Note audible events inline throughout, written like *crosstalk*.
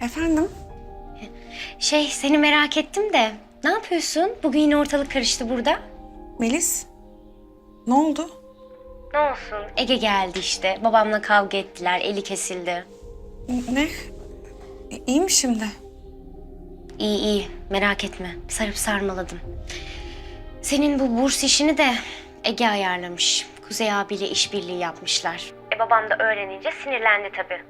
Efendim? Şey seni merak ettim de ne yapıyorsun? Bugün yine ortalık karıştı burada. Melis? Ne oldu? Ne olsun? Ege geldi işte. Babamla kavga ettiler. Eli kesildi. Ne? İ- İyi mi şimdi? İyi iyi merak etme. Sarıp sarmaladım. Senin bu burs işini de Ege ayarlamış. Kuzey abiyle işbirliği yapmışlar. E babam da öğrenince sinirlendi tabii.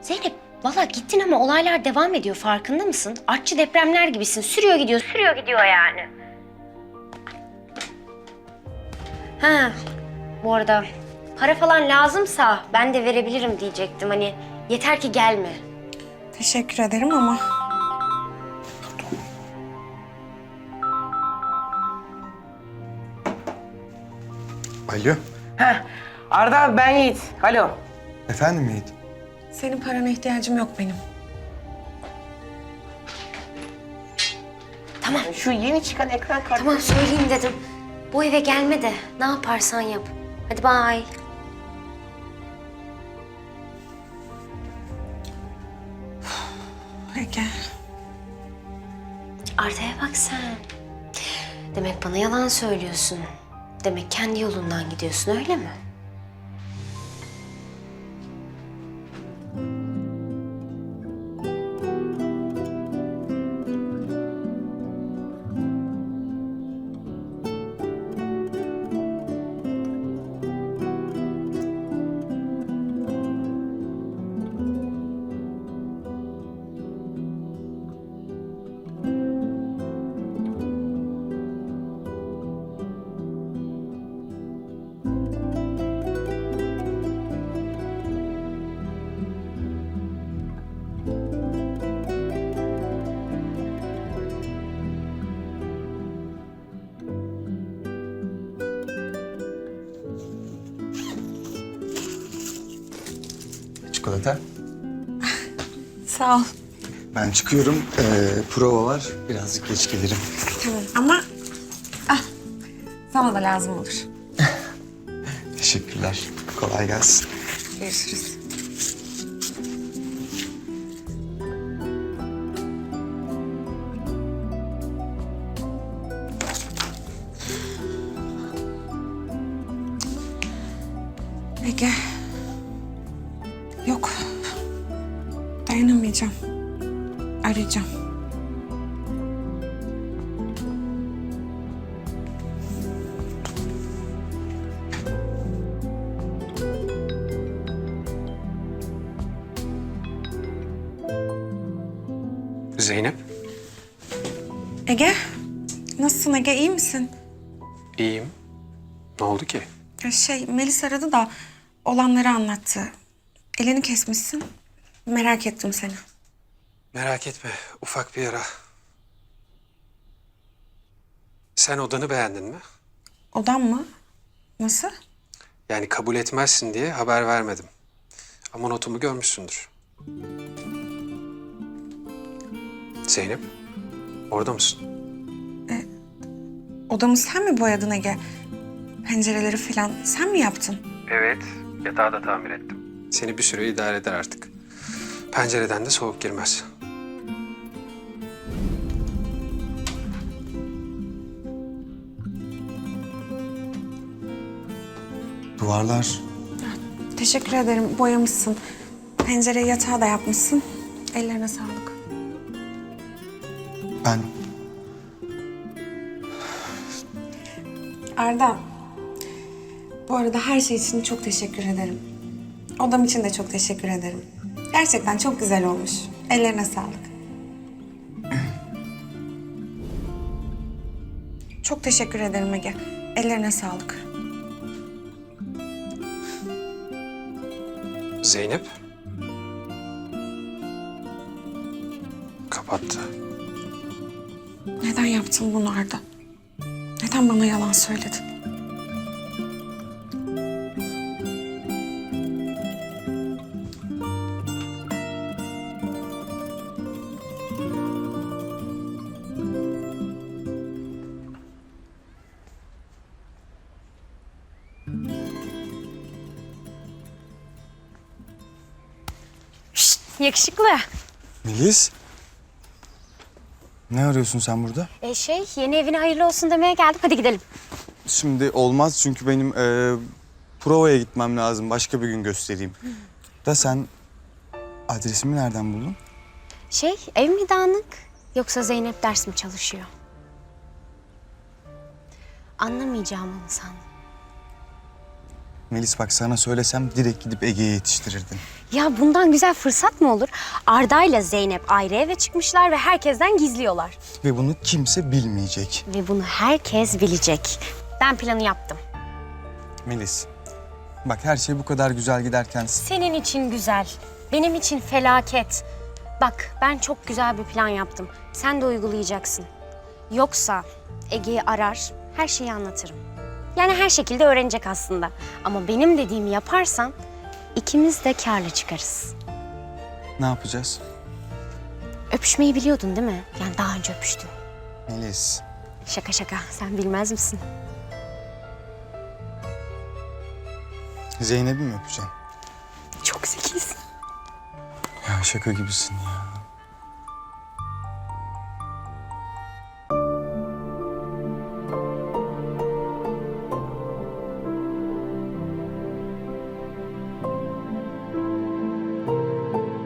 Zeynep valla gittin ama olaylar devam ediyor farkında mısın? Artçı depremler gibisin. Sürüyor gidiyor, sürüyor gidiyor yani. Ha, bu arada para falan lazımsa ben de verebilirim diyecektim. Hani yeter ki gelme. Teşekkür ederim ama Alo. Heh, Arda abi ben Yiğit. Alo. Efendim Yiğit? Senin parana ihtiyacım yok benim. Tamam. Şu yeni çıkan ekran kartı. Tamam söyleyeyim dedim. Bu eve gelme de ne yaparsan yap. Hadi bay. Ege. *sighs* Arda'ya bak sen. Demek bana yalan söylüyorsun. Demek kendi yolundan gidiyorsun öyle mi? Çikolata. *laughs* Sağ ol. Ben çıkıyorum. Ee, prova var. Birazcık geç gelirim. Tamam ama... Ah, sana da lazım olur. *laughs* Teşekkürler. Kolay gelsin. Görüşürüz. Ege. Yok. Dayanamayacağım. Arayacağım. Zeynep, Ege. Nasılsın Ege? iyi misin? iyiyim. Ne oldu ki? Ya şey Melis aradı da olanları anlattı. Elini kesmişsin. Merak ettim seni. Merak etme, ufak bir yara. Sen odanı beğendin mi? Odam mı? Nasıl? Yani kabul etmezsin diye haber vermedim. Ama notumu görmüşsündür. Zeynep, orada mısın? Odamı sen mi boyadın Ege? Pencereleri falan sen mi yaptın? Evet, yatağı da tamir ettim. Seni bir süre idare eder artık. Pencereden de soğuk girmez. Duvarlar. Teşekkür ederim. Boyamışsın. Pencere yatağı da yapmışsın. Ellerine sağlık. Ben Arda. Bu arada her şey için çok teşekkür ederim. Odam için de çok teşekkür ederim. Gerçekten çok güzel olmuş. Ellerine sağlık. Çok teşekkür ederim Ege. Ellerine sağlık. Zeynep? Kapattı. Neden yaptın bunu Arda? Neden bana yalan söyledin? Yakışıklı. Melis. Ne arıyorsun sen burada? E şey, yeni evine hayırlı olsun demeye geldim. Hadi gidelim. Şimdi olmaz çünkü benim e, provaya gitmem lazım. Başka bir gün göstereyim. Da sen adresimi nereden buldun? Şey, ev mi dağınık? Yoksa Zeynep ders mi çalışıyor? Anlamayacağımı mı sandın? Melis bak sana söylesem direkt gidip Ege'ye yetiştirirdin. Ya bundan güzel fırsat mı olur? Arda ile Zeynep ayrı eve çıkmışlar ve herkesten gizliyorlar. Ve bunu kimse bilmeyecek. Ve bunu herkes bilecek. Ben planı yaptım. Melis. Bak her şey bu kadar güzel giderken Senin için güzel, benim için felaket. Bak ben çok güzel bir plan yaptım. Sen de uygulayacaksın. Yoksa Ege'yi arar, her şeyi anlatırım. Yani her şekilde öğrenecek aslında. Ama benim dediğimi yaparsan ikimiz de karlı çıkarız. ne yapacağız? Öpüşmeyi biliyordun değil mi? Yani daha önce öpüştün. Melis. Şaka şaka, sen bilmez misin? Zeynep'i mi öpeceğim? Çok zekisin. Ya şaka gibisin ya.